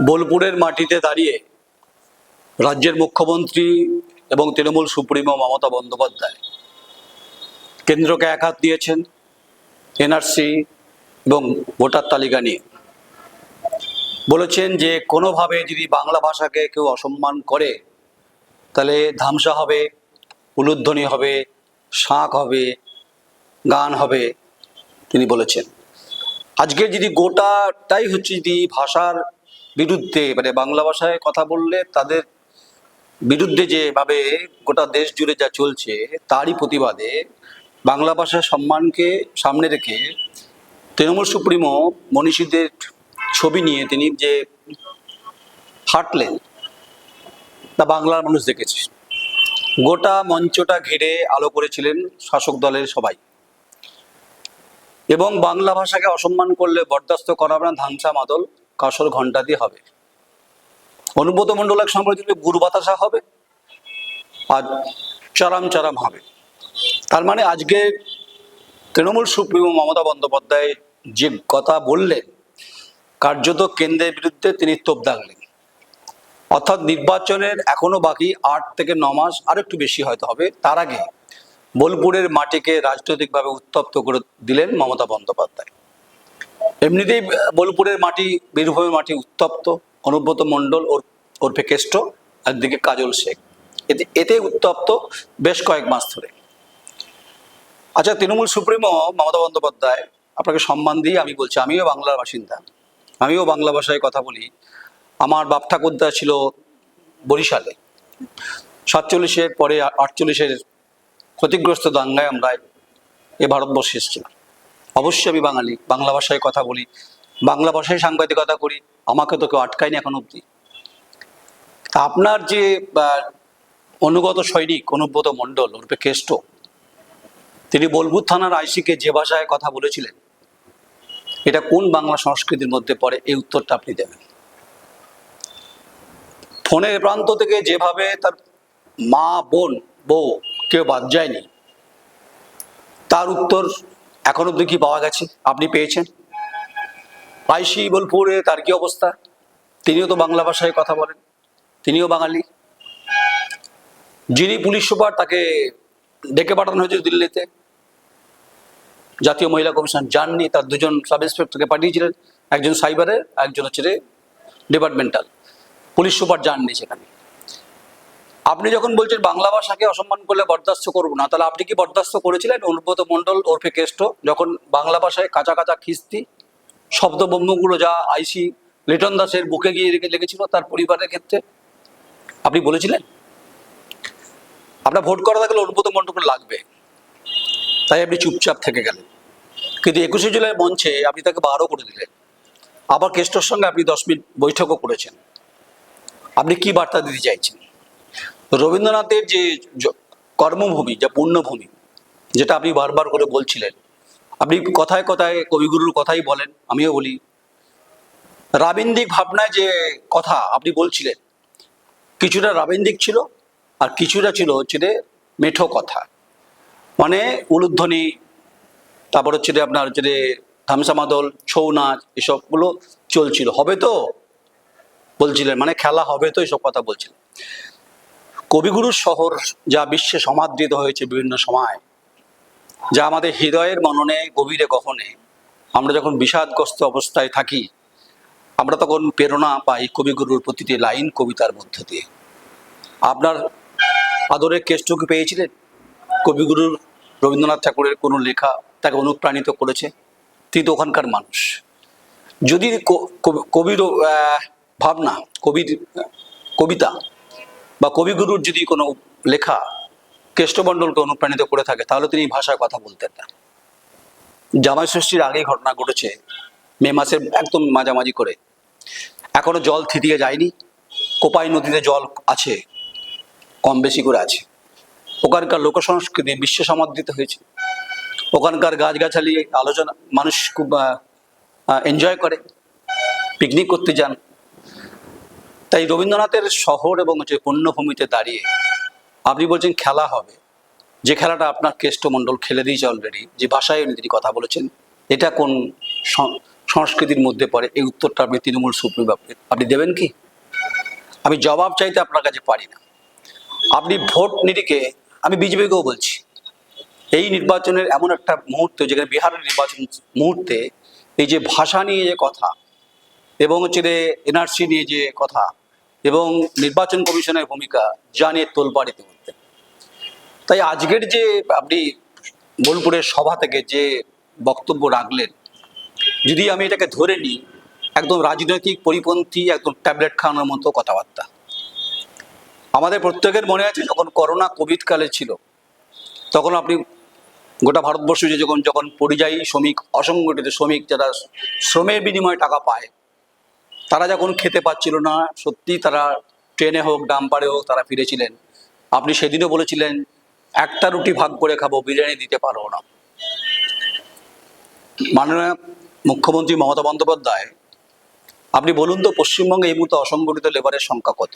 বোলপুরের মাটিতে দাঁড়িয়ে রাজ্যের মুখ্যমন্ত্রী এবং তৃণমূল সুপ্রিমো মমতা বন্দ্যোপাধ্যায় কেন্দ্রকে এক হাত দিয়েছেন, এনআরসি এবং ভোটার তালিকা নিয়ে। বলেছেন যে কোনোভাবে যদি বাংলা ভাষাকে কেউ অসম্মান করে, তাহলে ধামসা হবে, উলুধ্বনি হবে শাঁখ হবে, গান হবে, তিনি বলেছেন। আজকে যদি গোটাটাই হচ্ছে যদি ভাষার বিরুদ্ধে মানে বাংলা ভাষায় কথা বললে তাদের বিরুদ্ধে যেভাবে গোটা দেশ জুড়ে যা চলছে, তারই প্রতিবাদে বাংলা ভাষার সম্মানকে সামনে রেখে তৃণমূল সুপ্রিমো মনীষীদের ছবি নিয়ে তিনি যে হাঁটলেন, তা বাংলার মানুষ দেখেছে। গোটা মঞ্চটা ঘিরে আলো করেছিলেন শাসক দলের সবাই। এবং বাংলা ভাষাকে অসম্মান করলে বরদাস্ত করা হবে না ধামসা মাদল। কাসর ঘণ্টা দিয়ে হবে। অনুব্রত মণ্ডল এক সময় বলেছিল, গুরু বাতাসা হবে আর চারাম চারাম হবে। তার মানে আজকে তৃণমূল সুপ্রিমো মমতা বন্দ্যোপাধ্যায় যে কথা বললেন, কার্যত কেন্দ্রের বিরুদ্ধে তিনি তোপ দাগলেন। অর্থাৎ নির্বাচনের এখনও বাকি আট থেকে ন মাস, আর একটু বেশি হয়তো হবে। তার আগে বোলপুরের মাটিকে রাজনৈতিকভাবে উত্তপ্ত করে দিলেন মমতা বন্দ্যোপাধ্যায়। এমনিতেই বোলপুরের মাটি, বীরভূমের মাটি উত্তপ্ত, অনুব্রত মণ্ডল ওর, ওরফে কেষ্ট, একদিকে কাজল শেখ। এতে এতে উত্তপ্ত বেশ কয়েক মাস ধরে। আচ্ছা তৃণমূল সুপ্রিমো মমতা বন্দ্যোপাধ্যায়, আপনাকে সম্মান দিয়ে আমি বলছি, আমিও বাংলার বাসিন্দা। আমিও বাংলা ভাষায় কথা বলি। আমার বাপ ঠাকুরদা ছিল বরিশালে। সাতচল্লিশের পরে আটচল্লিশের ক্ষতিগ্রস্ত দাঙ্গায় আমরা এ ভারতবর্ষে এসেছিলাম। অবশ্যই আমি বাঙালি, বাংলা ভাষায় কথা বলি, বাংলা ভাষায় সাংবাদিকতা করি, আমাকে তো কেউ আটকায়নি এখন অবধি। তা আপনার যে অনুগত সৈনিক, অনুব্রত মণ্ডল, ওরূপে কেষ্ট, তিনি বোলপুর থানার আইসিকে যে ভাষায় কথা বলেছিলেন, এটা কোন বাংলা সংস্কৃতির মধ্যে পড়ে, এই উত্তরটা আপনি দেবেন। ফোনের প্রান্ত থেকে যেভাবে তার মা, বোন, বউ, কেউ বাদ যায়নি, তার উত্তর এখন অব্দি কি পাওয়া গেছে? আপনি পেয়েছেন? আইসি বোলপুরে তার কি অবস্থা? তিনিও তো বাংলা ভাষায় কথা বলেন। তিনিও বাঙালি। যিনি পুলিশ সুপার, তাকে ডেকে পাঠানো হয়েছে দিল্লিতে। জাতীয় মহিলা কমিশন যাননি তার দুজন সাব ইন্সপেক্টরকে পাঠিয়েছিলেন। একজন সাইবারের, একজন হচ্ছে ডিপার্টমেন্টাল। পুলিশ সুপার যাননি সেখানে। আপনি যখন বলছেন বাংলা ভাষাকে অসম্মান করলে বরদাস্ত করব না, তাহলে আপনি কি বরদাস্ত করেছিলেন? অনুব্রত মণ্ডল, ওরফে কেষ্ট, যখন বাংলা ভাষায় কাঁচা কাঁচা খিস্তি শব্দবম্বগুলো যা আইসি লিটন দাসের বুকে গিয়ে রেখে লেগেছিল তার পরিবারের ক্ষেত্রে, আপনি বলেছিলেন? আপনার ভোট করা থাকলে অনুব্রত মণ্ডল লাগবে। তাই আপনি চুপচাপ থেকে গেলেন। কিন্তু একুশে জুলাই মঞ্চে আপনি তাকে বারো করে দিলেন। আবার কেষ্টর সঙ্গে আপনি দশ মিনিট বৈঠকও করেছেন। আপনি কি বার্তা দিতে চাইছেন? রবীন্দ্রনাথের যে কর্মভূমি, যা পুণ্যভূমি যেটা আপনি বারবার করে বলছিলেন, আপনি কথায় কথায় কবিগুরুর কথাই বলেন, আমিও বলি। রাবীন্দিক ভাবনায় যে কথা আপনি বলছিলেন, কিছুটা রাবীন্দিক ছিল আর কিছুটা ছিল হচ্ছে মেঠো কথা। মানে উলুধ্বনি, তারপর হচ্ছে আপনার হচ্ছে যে ধামসা মাদল ছৌ নাচ, এসবগুলো চলছিল। হবে তো? বলছিলেন মানে খেলা হবে তো এসব কথা বলছিলেন। কবিগুরুর শহর যা বিশ্বে সমাদৃত হয়েছে বিভিন্ন সময়, যা আমাদের হৃদয়ের মননে, গভীরে গহনে। আমরা যখন বিষাদগ্রস্ত অবস্থায় থাকি, আমরা তখন প্রেরণা পাই কবিগুরুর প্রতিটি লাইন কবিতার মধ্য দিয়ে। আপনার আদরের কেষ্টকে পেয়েছিলেন? কবিগুরুর রবীন্দ্রনাথ ঠাকুরের কোনো লেখা তাকে অনুপ্রাণিত করেছে? তিনি তো ওখানকার মানুষ। যদি কবির ভাবনা, কবির, কবিতা বা কবিগুরুর যদি কোনো লেখা কেষ্টমণ্ডলকে অনুপ্রাণিত করে থাকে, তাহলে তিনি ভাষায় কথা বলতেন না। জামাই ষষ্ঠীর আগেই ঘটনা ঘটেছে, মে মাসের একদম মাঝামাঝি করে। এখনও জল থিতিয়ে যায়নি, কোপাই নদীতে জল আছে, কম বেশি করে আছে। ওখানকার লোক সংস্কৃতি বিশ্ব সমাদৃত হয়েছে। ওখানকার গাছগাছালি, আলোচনা, মানুষ খুব এনজয় করে পিকনিক করতে যান। তাই রবীন্দ্রনাথের শহর এবং হচ্ছে পুণ্যভূমিতে দাঁড়িয়ে আপনি বলছেন খেলা হবে, যে খেলাটা আপনার কেষ্টমণ্ডল খেলে দিয়েছে অলরেডি যে ভাষায় উনি তিনি কথা বলেছেন, এটা কোন সংস্কৃতির মধ্যে পড়ে? এই উত্তরটা আপনি তৃণমূল সুপ্রিম আপনি দেবেন কি? আমি জবাব চাইতে আপনার কাছে পারি না। আপনি ভোট নিরিখে, আমি বিজেপিকেও বলছি, এই নির্বাচনের এমন একটা মুহূর্ত, যেখানে বিহারের নির্বাচন মুহূর্তে এই যে ভাষা নিয়ে যে কথা, এবং হচ্ছে এনআরসি নিয়ে যে কথা এবং নির্বাচন কমিশনের ভূমিকা জানিয়ে তোলপাড় ইতিমধ্যে তাই আজকের যে আপনি বোলপুরের সভা থেকে যে বক্তব্য রাখলেন, যদি আমি এটাকে ধরে নিই, একদম রাজনৈতিক পরিপন্থী, একদম ট্যাবলেট খাওয়ানোর মতো কথাবার্তা। আমাদের প্রত্যেকের মনে আছে, যখন করোনা কোভিডকালে ছিল, তখন আপনি গোটা ভারতবর্ষ যে যখন যখন পরিযায়ী শ্রমিক, অসংগঠিত শ্রমিক যারা শ্রমের বিনিময়ে টাকা পায় তারা যখন খেতে পাচ্ছিল না সত্যি তারা ট্রেনে হোক, ডাম্পারে হোক, তারা ফিরেছিলেন। আপনি সেদিনও বলেছিলেন, একটা রুটি ভাগ করে খাব, বিরিয়ানি দিতে পারব না। মাননীয় মুখ্যমন্ত্রী মমতা বন্দ্যোপাধ্যায়, আপনি বলুন তো, পশ্চিমবঙ্গে এই মুহূর্তে অসংগঠিত লেবারের সংখ্যা কত?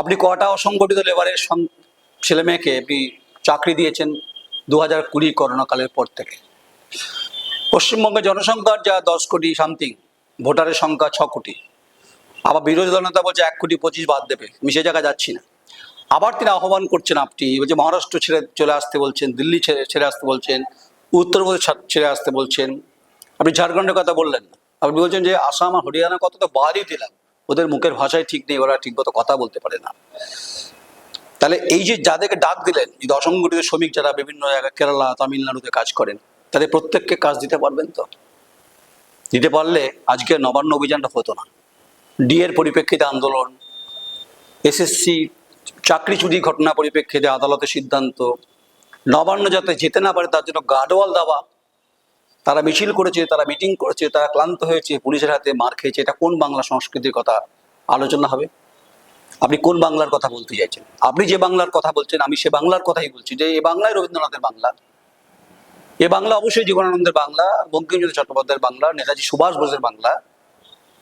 আপনি কটা অসংগঠিত লেবারের ছেলে মেয়েকে আপনি চাকরি দিয়েছেন দু হাজার কুড়ি করোনাকালের পর থেকে? পশ্চিমবঙ্গের জনসংখ্যার যা দশ কোটি সামথিং ভোটারের সংখ্যা ছ কোটি। আবার বিরোধী দল নেতা বলছে এক কোটি পঁচিশ বাদ দেবে। আমি সে জায়গায় যাচ্ছি না। আবার তিনি আহ্বান করছেন আপনি বলছে মহারাষ্ট্র ছেড়ে চলে আসতে বলছেন, দিল্লি ছেড়ে ছেড়ে আসতে বলছেন, উত্তরপ্রদেশ ছেড়ে আসতে বলছেন। আপনি ঝাড়খণ্ডের কথা বললেন। আপনি বলছেন যে আসাম আর হরিয়ানা কথা তো বাদই দিলাম। ওদের মুখের ভাষায় ঠিক নেই, ওরা ঠিক মতো কথা বলতে পারে না। তাহলে এই যে যাদেরকে ডাক দিলেন, এই যে অসংগঠিত শ্রমিক যারা বিভিন্ন জায়গায়, কেরালা, তামিলনাড়ুতে কাজ করেন, তাদের প্রত্যেককে কাজ দিতে পারবেন তো? দিতে পারলে আজকে নবান্ন অভিযানটা হতো না। ডি এর পরিপ্রেক্ষিতে আন্দোলন এসএসসি চাকরি চুরি ঘটনা পরিপ্রেক্ষিতে আদালতের সিদ্ধান্ত, নবান্ন যাতে যেতে না পারে তার জন্য গার্ডওয়াল দেওয়া, তারা মিছিল করেছে, তারা মিটিং করেছে, তারা ক্লান্ত হয়েছে, পুলিশের হাতে মার খেয়েছে। এটা কোন বাংলা সংস্কৃতির কথা আলোচনা হবে? আপনি কোন বাংলার কথা বলতে চাইছেন? আপনি যে বাংলার কথা বলছেন, আমি সে বাংলার কথাই বলছি যে এই বাংলায় রবীন্দ্রনাথের বাংলা। এ বাংলা অবশ্যই জীবনানন্দের বাংলা, বঙ্কিমচন্দ্র চট্টোপাধ্যায়ের বাংলা, নেতাজি সুভাষ বোসের বাংলা,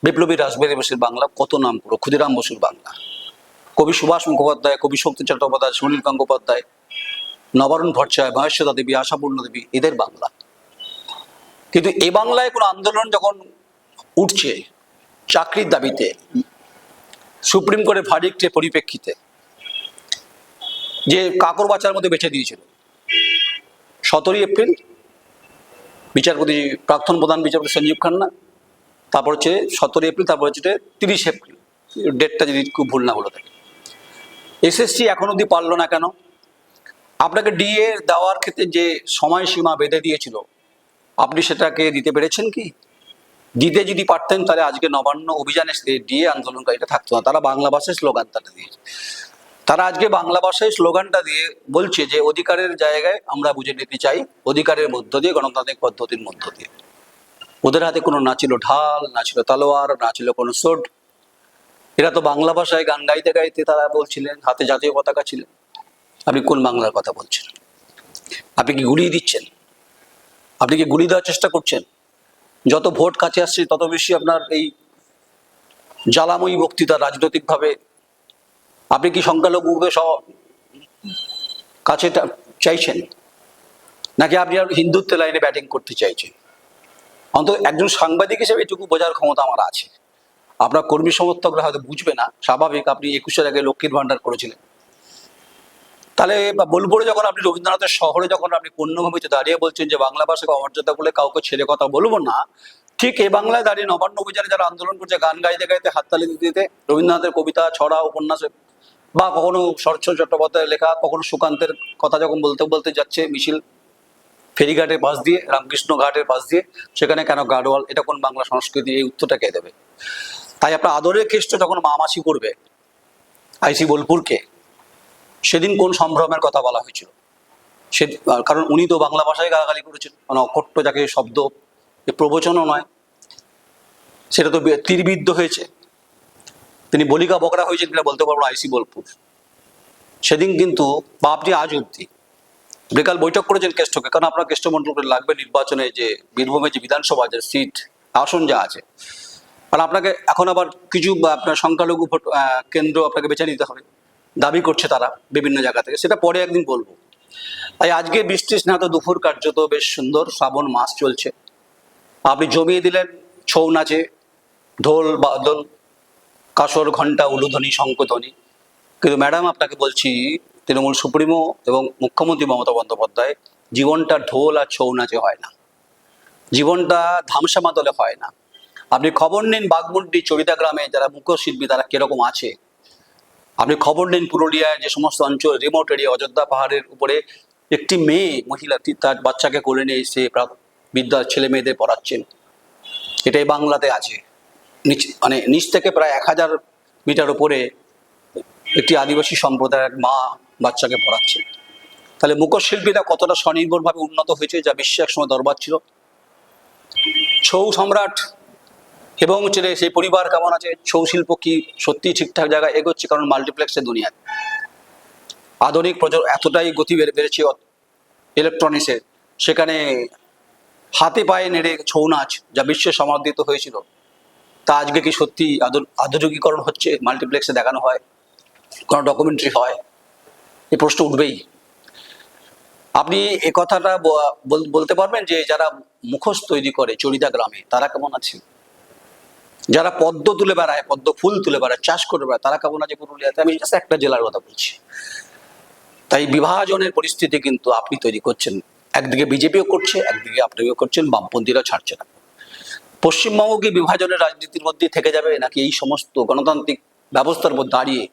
বিপ্লবী রাসবিহারী বসুর বাংলা, কত নাম পুরো, ক্ষুদিরাম বসুর বাংলা। কবি সুভাষ মুখোপাধ্যায়, কবি শক্তি চট্টোপাধ্যায়, সুনীল গঙ্গোপাধ্যায়, নবারুণ ভট্টাচার্য মহেশ্বরা দেবী আশাপূর্ণ দেবী এদের বাংলা। কিন্তু এ বাংলায় কোনো আন্দোলন যখন উঠছে চাকরির দাবিতে, সুপ্রিম কোর্টের ভার্ডিক্টের পরিপ্রেক্ষিতে, যে কাকর বাচ্চার মধ্যে বেছে দিয়েছিল সতেরোই এপ্রিল বিচারপতি, প্রাক্তন প্রধান বিচারপতি সঞ্জীব খান্না, তারপর হচ্ছে সতেরোই এপ্রিল, তারপর হচ্ছে তিরিশ এপ্রিল, ডেটটা যদি খুব ভুল না বলে থাকে এসএসসি এখন অবধি পারল না কেন? আপনাকে ডিএ দেওয়ার ক্ষেত্রে যে সময়সীমা বেঁধে দিয়েছিল, আপনি সেটাকে দিতে পেরেছেন কি? দিতে যদি পারতেন তাহলে আজকে নবান্ন অভিযানে ডিএ আন্দোলনকারীটা থাকতো না, তারা বাংলা ভাষায় স্লোগান তারা দিয়েছে। তারা আজকে বাংলা ভাষায় স্লোগানটা দিয়ে বলছে যে অধিকারের জায়গায় আমরা বুঝে নিতে চাই, অধিকারের মধ্য দিয়ে, গণতান্ত্রিক পদ্ধতির মধ্য দিয়ে। ওদের হাতে কোনো না ছিল ঢাল, না ছিল তালোয়ার, না ছিল কোনো সোড। এরা তো বাংলা ভাষায় গান গাইতে গাইতে তারা বলছিলেন, হাতে জাতীয় পতাকা ছিলেন আপনি কোন বাংলার কথা বলছেন? আপনি কি গুলিয়ে দিচ্ছেন? আপনি কি গুলি দেওয়ার চেষ্টা করছেন? যত ভোট কাছে আসছে, তত বেশি আপনার এই জ্বালাময়ী বক্তৃতা রাজনৈতিকভাবে আপনি কি সংখ্যালঘুকে কাছে চাইছেন? নাকি আপনি আর হিন্দুত্বের লাইনে ব্যাটিং করতে চাইছেন? অন্তত একজন সাংবাদিক হিসেবে এটুকু বোঝার ক্ষমতা আমার আছে। আপনার কর্মী সমর্থকরা হয়তো বুঝবে না, স্বাভাবিক আপনি একুশের আগে লক্ষ্মীর ভান্ডার করেছিলেন। তাহলে বোলপুরে যখন আপনি রবীন্দ্রনাথের শহরে যখন আপনি পূর্ণভূমিতে দাঁড়িয়ে বলছেন যে বাংলা ভাষাকে অমর্যাদা বলে কাউকে ছেড়ে কথা বলব না, ঠিক এই বাংলায় দাঁড়িয়ে নবান্ন অভিযানে যারা আন্দোলন করছে, গান গাইতে গাইতে, হাততালি দিতে রবীন্দ্রনাথের কবিতা, ছড়া, উপন্যাস বা কখনো শরৎচন্দ্র চট্টোপাধ্যায়ের লেখা, কখনো সুকান্তের কথা যখন বলতে বলতে যাচ্ছে মিছিল, ফেরিঘাটের পাশ দিয়ে, রামকৃষ্ণ ঘাটের পাশ দিয়ে, সেখানে কেন গার্ডওয়াল এটা কোন বাংলা সংস্কৃতি, এই উত্তরটা কে দেবে? তাই আপনার আদরের খ্রিস্ট যখন মামাসি করবে আইসি বোলপুরকে, সেদিন কোন সম্ভ্রমের কথা বলা হয়েছিল? সে কারণ উনি তো বাংলা ভাষায় গালাগালি করেছেন মানে অকট্ট যাকে শব্দ প্রবচনও নয়, সেটা তো তীরবিদ্ধ হয়েছে। তিনি বলিকা বকরা হয়েছেন কিনা বলতে পারব আইসি বোলপুর। সেদিন কিন্তু বা আজ অব্দি বিকাল বৈঠক করেছেন কেষ্টকে, কারণ আপনার কেষ্ট মন্ডল লাগবে নির্বাচনে যে বীরভূমে যে বিধানসভা, যে সিট, আসন যা আছে। আর আপনাকে এখন আবার কিছু আপনার সংখ্যালঘু ভোট কেন্দ্র আপনাকে বেছে নিতে হবে। দাবি করছে তারা বিভিন্ন জায়গা থেকে। সেটা পরে একদিন বলব। তাই আজকে বৃষ্টি স্নাত দুপুর কার্যত বেশ সুন্দর, শ্রাবণ মাস চলছে। আপনি জমিয়ে দিলেন, ছৌ নাচে, ঢোল, বাদল কাসর ঘণ্টা উলুধ্বনি শঙ্কধ্বনি। কিন্তু ম্যাডাম, আপনাকে বলছি, তৃণমূল সুপ্রিমো এবং মুখ্যমন্ত্রী মমতা বন্দ্যোপাধ্যায়, জীবনটা ঢোল আর ছৌ নাচে হয় না। জীবনটা ধামসা মাদলে হয় না। আপনি খবর নিন বাগমুন্ডি চরিদা গ্রামে যারা মুখশিল্পী তারা কীরকম আছে? আপনি খবর নিন পুরুলিয়ায় যে সমস্ত অঞ্চল রিমোট এরিয়া অযোধ্যা পাহাড়ের উপরে একটি মেয়ে, মহিলা তার বাচ্চাকে কোলে নিয়ে এসে বিদ্যার ছেলে মেয়েদের পড়াচ্ছেন। এটাই বাংলাতে আছে। নিচ মানে নিচ থেকে প্রায় এক হাজার মিটার উপরে একটি আদিবাসী সম্প্রদায়ের মা বাচ্চাকে পড়াচ্ছে। তাহলে মুখশিল্পীরা কতটা স্বনির্ভরভাবে উন্নত হয়েছে যা বিশ্বে এক সময় দরবার ছিল? ছৌ সম্রাট এবং রে সেই পরিবার কেমন আছে? ছৌ শিল্প কি সত্যি ঠিকঠাক জায়গায় এগোচ্ছে? কারণ মাল্টিপ্লেক্সের দুনিয়া আধুনিক প্রজ এতটাই গতি বেড়ে, বেড়েছে ইলেকট্রনিক্সে সেখানে হাতে পায়ে নেড়ে ছৌ নাচ যা বিশ্বে সমাদৃত হয়েছিল তা আজকে কি সত্যি আধু- আধুনিকীকরণ হচ্ছে? মাল্টিপ্লেক্সে দেখানো হয়। কোনো ডকুমেন্টারি হয়? এই প্রশ্ন উঠবেই। আপনি এ কথাটা বলতে পারবেন যে যারা মুখোশ তৈরি করে চরিদা গ্রামে, তারা কেমন আছে? যারা পদ্ম তুলে বেড়ায়, পদ্ম ফুল তুলে বেড়ায়, চাষ করে বেড়ায়, তারা কেমন আছে পুরুলিয়াতে? আমি একটা জেলার কথা বলছি। তাই বিভাজনের পরিস্থিতি কিন্তু আপনি তৈরি করছেন। একদিকে বিজেপিও করছে, একদিকে আপনিও করছেন বামপন্থীরা ছাড়ছে না। পশ্চিমবঙ্গ কি বিভাজনের রাজনীতির মধ্যে থেকে যাবে নাকি এই সমস্ত গণতান্ত্রিক ব্যবস্থার মধ্যে দাঁড়িয়ে?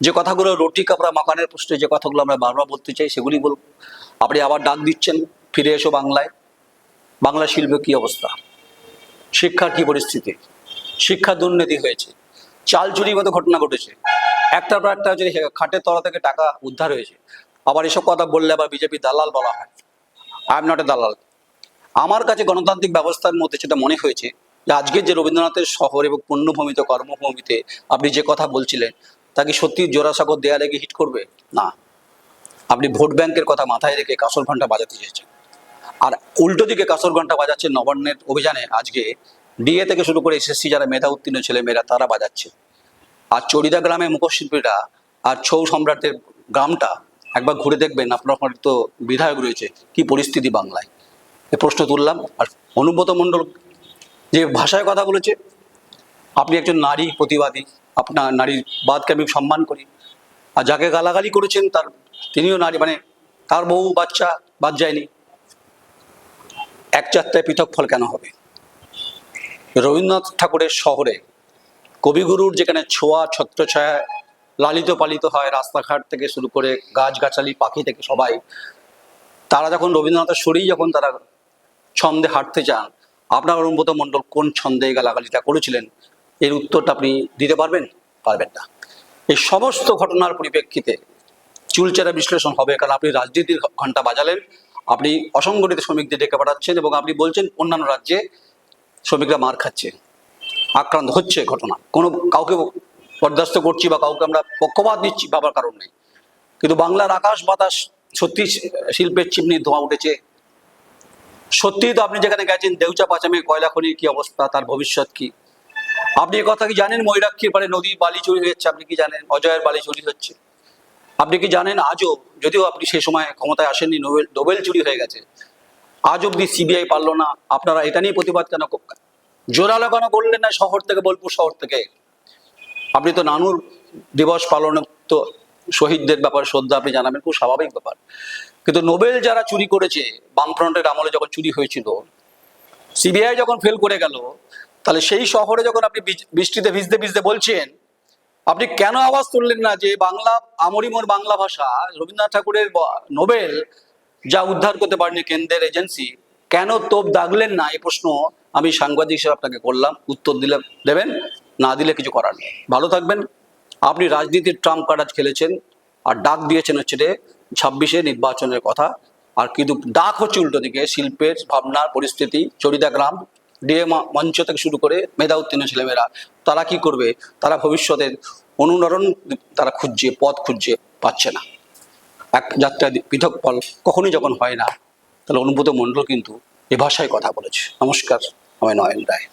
যে কথাগুলো রুটি কাপড়া মাকানের প্রশ্নে যে কথাগুলো আমরা বারবার বলতে চাই, সেগুলি বল আপনি আবার ডাক দিচ্ছেন, ফিরে এসো বাংলায়। বাংলা শিল্পে কি অবস্থা? শিক্ষার কি পরিস্থিতি? শিক্ষা দুর্নীতি হয়েছে। চাল চুরির মতো ঘটনা ঘটেছে। একটার পর একটা যদি খাটের তলা থেকে টাকা উদ্ধার হয়েছে। আবার এসব কথা বললে আবার বিজেপি দালাল বলা হয়। আই এম নট এ দালাল। আমার কাছে গণতান্ত্রিক ব্যবস্থার মধ্যে সেটা মনে হয়েছে যে আজকের যে রবীন্দ্রনাথের শহর এবং পণ্যভূমিতে কর্মভূমিতে আপনি যে কথা বলছিলেন, তা কি সত্যি জোড়াসাগর দেয়ালে গিয়ে হিট করবে? না। আপনি ভোট ব্যাংকের কথা মাথায় রেখে কাসর ঘণ্টা বাজাতে চেয়েছেন। আর উল্টো দিকে কাসর ঘণ্টা বাজাচ্ছে নবান্নের অভিযানে আজকে ডিএ থেকে শুরু করে এসএসসি যারা মেধা উত্তীর্ণ ছেলে মেয়েরা তারা বাজাচ্ছে। আর চরিদা গ্রামে মুখশিল্পীরা আর ছৌ সম্রাটের গ্রামটা একবার ঘুরে দেখবেন, আপনার তো বিধায়ক রয়েছে। কি পরিস্থিতি বাংলায়। প্রশ্ন তুললাম। আর অনুব্রত মণ্ডল যে ভাষায় কথা বলেছে, আপনি একজন নারী প্রতিবাদী, আপনার নারীর বাদকে আমি সম্মান করি। আর যাকে গালাগালি করেছেন তার, তিনিও নারী মানে তার বউ বাচ্চা বাদ যায়নি। এক যাত্রায় পৃথক ফল কেন হবে? রবীন্দ্রনাথ ঠাকুরের শহরে কবিগুরুর যেখানে ছোঁয়া, ছত্রছায়া, লালিত পালিত হয় রাস্তাঘাট থেকে শুরু করে গাছগাছালি, পাখি থেকে সবাই, তারা যখন রবীন্দ্রনাথের শরীর যখন তারা ছন্দে হাঁটতে চান আপনার অনুব্রত মণ্ডল কোন ছন্দে গালাগালিটা করেছিলেন? এর উত্তরটা আপনি দিতে পারবেন? পারবেন না। এই সমস্ত ঘটনার পরিপ্রেক্ষিতে চুলচেরা বিশ্লেষণ হবে, কারণ আপনি রাজনীতির ঘণ্টা বাজালেন। আপনি অসংগঠিত শ্রমিকদের ডেকে পাঠাচ্ছেন এবং আপনি বলছেন অন্যান্য রাজ্যে শ্রমিকরা মার খাচ্ছে, আক্রান্ত হচ্ছে ঘটনা। কোনো কাউকে বরদাস্ত করছি বা কাউকে আমরা পক্ষপাত দিচ্ছি ভাবার কারণ নেই। কিন্তু বাংলার আকাশ বাতাস সত্যি শিল্পের চিমনি ধোঁয়া উঠেছে। সত্যি তো আপনি যেখানে গেছেন, দেউচা পাচামে কয়লা খনির কি অবস্থা, তার ভবিষ্যৎ কি? আপনি এ কথা কি জানেন? ময়ূরাক্ষীর পারে নদী, বালি চুরি হচ্ছে, আপনি কি জানেন? অজয়ের বালি চুরি হচ্ছে। আপনি কি জানেন? আজও, যদিও আপনি সেই সময় ক্ষমতায় আসেননি, নোবেল নোবেল চুরি হয়ে গেছে। আজ অব্দি সিবিআই পারল না। আপনারা এটা নিয়ে প্রতিবাদ কেন জোরালো কেন বললেন না শহর থেকে, বোলপুর শহর থেকে? আপনি তো নানুর দিবস পালন তো শহীদদের ব্যাপারে শ্রদ্ধা আপনি জানাবেন, খুব স্বাভাবিক ব্যাপার। কিন্তু নোবেল যারা চুরি করেছে, বামফ্রন্টের আমলে যখন চুরি হয়েছিল, সিবিআই যখন ফেল করে গেল, তাহলে সেই শহরে যখন আপনি বৃষ্টিতে ভিজতে ভিজতে বলছেন, আপনি কেন আওয়াজ তুললেন না যে বাংলা আমরিমোর বাংলা ভাষা, রবীন্দ্রনাথ ঠাকুরের নোবেল যা উদ্ধার করতে পারেনি কেন্দ্রের এজেন্সি, কেন তোপ দাগলেন না? এই প্রশ্ন আমি সাংবাদিক হিসেবে আপনাকে করলাম, উত্তর দিলে দেবেন, না দিলে কিছু করার নেই। ভালো থাকবেন। আপনি রাজনীতির ট্রাম্প কার্ড খেলেছেন, আর ডাক দিয়েছেন হচ্ছে ছাব্বিশে নির্বাচনের কথা। আর কিন্তু ডাক হচ্ছে উল্টো দিকে, শিল্পের ভাবনার পরিস্থিতি, চরিদা গ্রাম, ডিএ মঞ্চ থেকে শুরু করে মেধা উত্তীর্ণ ছেলেমেয়েরা, তারা কি করবে? তারা ভবিষ্যতের অনুনরণ তারা খুঁজছে, পথ খুঁজছে, পাচ্ছে না। এক যাত্রা পৃথক ফল কখনোই যখন হয় না, তাহলে অনুভূত মণ্ডল কিন্তু এ ভাষায় কথা বলেছে। নমস্কার আমি নয়ন রায়।